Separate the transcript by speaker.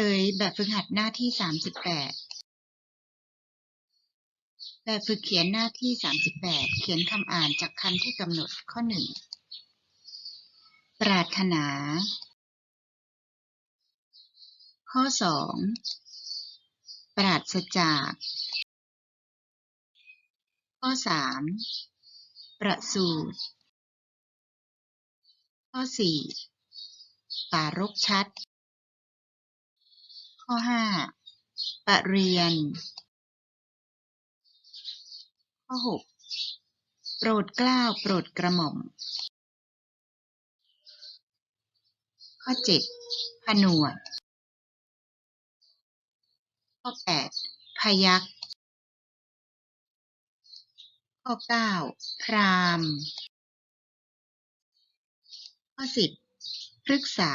Speaker 1: ลยแบบฝึกหัดหน้าที่สามสิบแปดแบบฝึกเขียนหน้าที่สามสิบแปดเขียนคำอ่านจากคำที่กำหนดข้อหนึ่งปรารถนา ข้อสองปราศจาก ข้อสามประสูติข้อสี่ปารภชัด ข้อห้าปรเรียน ข้อหกโปรดเกล้าโปรดกระหม่อม ข้อเจ็ดผนวด ข้อแปดพยัคฆ์ข้อเก้าพราหม์ข้อสิบพฤกษา